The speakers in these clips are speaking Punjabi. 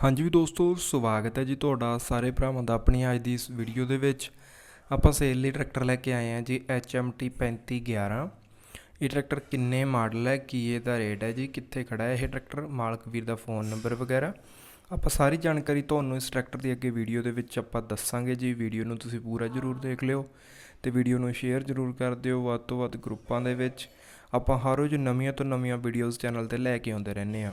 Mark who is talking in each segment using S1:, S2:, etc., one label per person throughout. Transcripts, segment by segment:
S1: ਹਾਂਜੀ ਵੀ ਦੋਸਤੋ, ਸਵਾਗਤ ਹੈ ਜੀ ਤੁਹਾਡਾ ਸਾਰੇ ਭਰਾਵਾਂ ਦਾ ਆਪਣੀ ਅੱਜ ਦੀ ਇਸ ਵੀਡੀਓ ਦੇ ਵਿੱਚ। ਆਪਾਂ ਸੇਲ ਲਈ ਟਰੈਕਟਰ ਲੈ ਕੇ ਆਏ ਹਾਂ ਜੀ HMT 3511 ਇਹ ਟਰੈਕਟਰ ਕਿੰਨੇ ਮਾਡਲ ਹੈ, ਕੀ ਇਹਦਾ ਰੇਟ ਹੈ ਜੀ, ਕਿੱਥੇ ਖੜਾ ਹੈ ਇਹ ਟਰੈਕਟਰ ਮਾਲਕ ਵੀਰ ਦਾ ਫੋਨ ਨੰਬਰ ਵਗੈਰਾ। ਆਪਾਂ ਸਾਰੀ ਜਾਣਕਾਰੀ ਤੁਹਾਨੂੰ ਇਸ ਟਰੈਕਟਰ ਦੀ ਅੱਗੇ ਵੀਡੀਓ ਦੇ ਵਿੱਚ ਆਪਾਂ ਦੱਸਾਂਗੇ ਜੀ। ਵੀਡੀਓ ਨੂੰ ਤੁਸੀਂ ਪੂਰਾ ਜ਼ਰੂਰ ਦੇਖ ਲਿਓ ਤੇ ਵੀਡੀਓ ਨੂੰ ਸ਼ੇਅਰ ਜ਼ਰੂਰ ਕਰ ਦਿਓ ਵੱਧ ਤੋਂ ਵੱਧ ਗਰੁੱਪਾਂ ਦੇ ਵਿੱਚ। ਆਪਾਂ ਹਰ ਰੋਜ਼ ਨਵੀਆਂ ਤੋਂ ਨਵੀਆਂ ਵੀਡੀਓਜ਼ ਚੈਨਲ ਤੇ ਲੈ ਕੇ ਆਉਂਦੇ ਰਹਿੰਦੇ ਹਾਂ।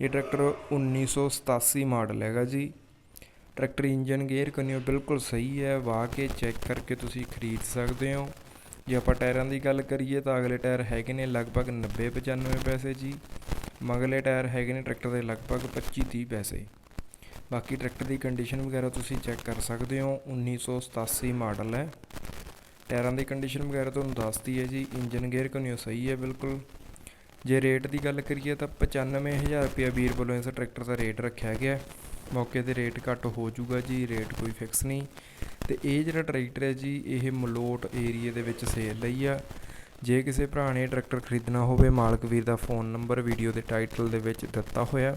S1: ਇਹ ਟਰੈਕਟਰ 1987 ਮਾਡਲ ਹੈਗਾ ਜੀ। ਟਰੈਕਟਰ ਇੰਜਨ ਗੇਅਰ ਕੰਨਿਓ ਬਿਲਕੁਲ ਸਹੀ ਹੈ, ਵਾਹ ਕੇ ਚੈੱਕ ਕਰਕੇ ਤੁਸੀਂ ਖਰੀਦ ਸਕਦੇ ਹੋ। ਜੇ ਆਪਾਂ ਟਾਇਰਾਂ ਦੀ ਗੱਲ ਕਰੀਏ ਤਾਂ ਅਗਲੇ ਟਾਇਰ ਹੈਗੇ ਨੇ ਲਗਭਗ 90 95 ਪੈਸੇ ਜੀ। ਮਗਲੇ ਟਾਇਰ ਹੈਗੇ ਨੇ ਟਰੈਕਟਰ ਦੇ ਲਗਭਗ 25 30 ਪੈਸੇ। ਬਾਕੀ ਟਰੈਕਟਰ ਦੀ ਕੰਡੀਸ਼ਨ ਵਗੈਰਾ ਤੁਸੀਂ ਚੈੱਕ ਕਰ ਸਕਦੇ ਹੋ 1987 ਮਾਡਲ ਹੈ। ਟਾਇਰਾਂ ਦੀ ਕੰਡੀਸ਼ਨ ਵਗੈਰਾ ਤੁਹਾਨੂੰ ਦੱਸਦੀ ਹੈ ਜੀ, ਇੰਜਨ ਗੇਅਰ ਕੰਨਿਓ ਸਹੀ ਹੈ ਬਿਲਕੁਲ। ਜੇ ਰੇਟ ਦੀ ਗੱਲ ਕਰੀਏ ਤਾਂ 95000 ਰੁਪਏ ਵੀਰ ਵੱਲੋਂ ਇਸ ਟਰੈਕਟਰ ਦਾ ਰੇਟ ਰੱਖਿਆ ਗਿਆ ਮੌਕੇ ਤੇ ਰੇਟ ਘੱਟ ਹੋ ਜਾਊਗਾ ਜੀ ਰੇਟ ਕੋਈ ਫਿਕਸ ਨਹੀਂ। ਤੇ ਇਹ ਜਿਹੜਾ ਟਰੈਕਟਰ ਹੈ ਜੀ, ਇਹ ਮਲੋਟ ਏਰੀਆ ਦੇ ਵਿੱਚ ਸੇਲ ਲਈ ਆ। ਜੇ ਕਿਸੇ ਭਰਾ ਨੇ ਟਰੈਕਟਰ ਖਰੀਦਣਾ ਹੋਵੇ, ਮਾਲਕ ਵੀਰ ਦਾ ਫੋਨ ਨੰਬਰ ਵੀਡੀਓ ਦੇ ਟਾਈਟਲ ਦੇ ਵਿੱਚ ਦਿੱਤਾ ਹੋਇਆ।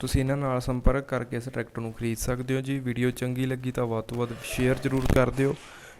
S1: ਤੁਸੀਂ ਇਹਨਾਂ ਨਾਲ ਸੰਪਰਕ ਕਰਕੇ ਇਸ ਟਰੈਕਟਰ ਨੂੰ ਖਰੀਦ ਸਕਦੇ ਹੋ ਜੀ। ਵੀਡੀਓ ਚੰਗੀ ਲੱਗੀ ਤਾਂ ਵੱਧ ਤੋਂ ਵੱਧ ਸ਼ੇਅਰ ਜ਼ਰੂਰ ਕਰ ਦਿਓ।